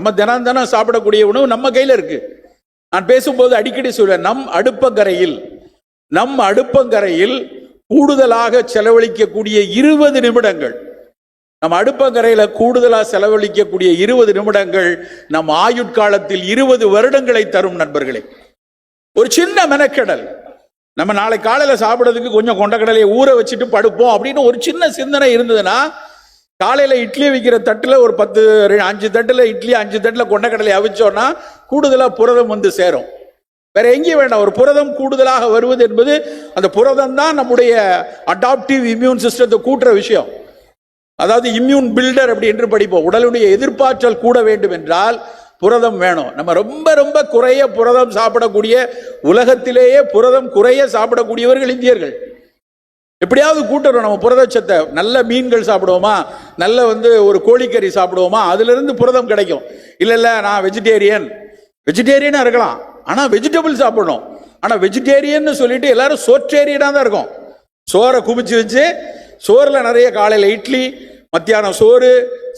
நம்ம தினம் தினம் சாப்பிடக்கூடிய உணவு நம்ம கையில் இருக்கு. நான் பேசும்போது அடிக்கடி சொல்வேன் நம் அடுப்பங்கரையில் நம் அடுப்பங்கரையில் கூடுதலாக செலவழிக்கக்கூடிய இருபது நிமிடங்கள். நம்ம அடுப்பங்கரையில் கூடுதலாக செலவழிக்கக்கூடிய இருபது நிமிடங்கள் நம் ஆயுட்காலத்தில் இருபது வருடங்களை தரும் நண்பர்களே. ஒரு சின்ன மெனக்கெடல். நம்ம நாளை காலையில் சாப்பிடுறதுக்கு கொஞ்சம் கொண்டக்கடலையை ஊற வச்சுட்டு படுப்போம் அப்படின்னு ஒரு சின்ன சிந்தனை இருந்ததுன்னா காலையில் இட்லி வைக்கிற தட்டில் ஒரு பத்து அஞ்சு தட்டில் இட்லி அஞ்சு தட்டில் கொண்டக்கடலை அவிச்சோன்னா கூடுதலாக புரதம் வந்து சேரும். வேற எங்கேயும் வேண்டாம். ஒரு புரதம் கூடுதலாக வருவது என்பது அந்த புரதம் தான் நம்முடைய அடாப்டிவ் இம்யூன் சிஸ்டத்தை கூட்டுற விஷயம். அதாவது இம்யூன் பில்டர் அப்படி என்று படிப்போம். உடலுடைய எதிர்ப்பாற்றல் கூட வேண்டும் என்றால் புரதம் வேணும். நம்ம ரொம்ப ரொம்ப குறைய புரதம் சாப்பிடக்கூடிய உலகத்திலேயே புரதம் குறைய சாப்பிடக்கூடியவர்கள் இந்தியர்கள். எப்படியாவது கூட்டுறோம். நம்ம புரதச்சத்தை நல்ல மீன்கள் சாப்பிடுவோமா? நல்ல வந்து ஒரு கோழிக்கறி சாப்பிடுவோமா? அதுலேருந்து புரதம் கிடைக்கும். இல்லை இல்லை நான் வெஜிடேரியன் வெஜிடேரியனாக இருக்கலாம். ஆனால் வெஜிடபிள் சாப்பிடணும். ஆனால் வெஜிடேரியன் சொல்லிட்டு எல்லாரும் சோற்றேரியனாக தான் இருக்கும். சோறை குமிச்சு வச்சு சோறில் நிறைய காலையில் இட்லி மத்தியானம் சோறு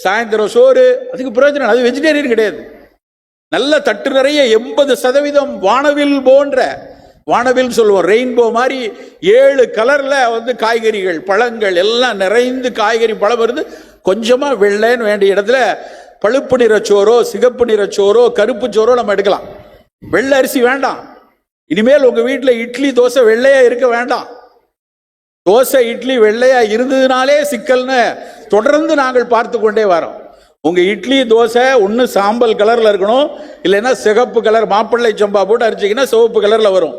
சாயந்தரம் சோறு அதுக்கு பிரயோஜனம் அது வெஜிடேரியன் கிடையாது. நல்ல தட்டு நிறைய எண்பது சதவீதம் வானவில் போன்ற வானவில் சொல்லுவோம். ரெயின்போ மாதிரி ஏழு கலரில் வந்து காய்கறிகள் பழங்கள் எல்லாம் நிறைந்து காய்கறி பழம் வருது. கொஞ்சமாக வெள்ளைன்னு வேண்டிய இடத்துல பழுப்பு நிற சோறோ சிகப்பு நிற சோறோ கருப்பு சோறோ நம்ம எடுக்கலாம். வெள்ளை அரிசி வேண்டாம். இனிமேல் உங்கள் வீட்டில் இட்லி தோசை வெள்ளையாக இருக்க வேண்டாம். தோசை இட்லி வெள்ளையாக இருந்ததுனாலே சிக்கல்னு தொடர்ந்து நாங்கள் பார்த்து கொண்டே வரோம். உங்கள் இட்லி தோசை ஒன்று சாம்பல் கலரில் இருக்கணும். இல்லைன்னா சிகப்பு கலர் மாப்பிள்ளை சம்பா போட்டு அரிச்சிங்கன்னா சிவப்பு கலரில் வரும்.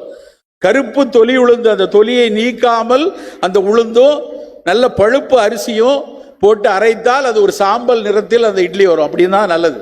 கருப்பு தொலி உளுந்து அந்த தொலியை நீக்காமல் அந்த உளுந்தும் நல்ல பழுப்பு அரிசியும் போட்டு அரைத்தால் அது ஒரு சாம்பல் நிறத்தில் அந்த இட்லி வரும். அப்படின்னு தான் நல்லது.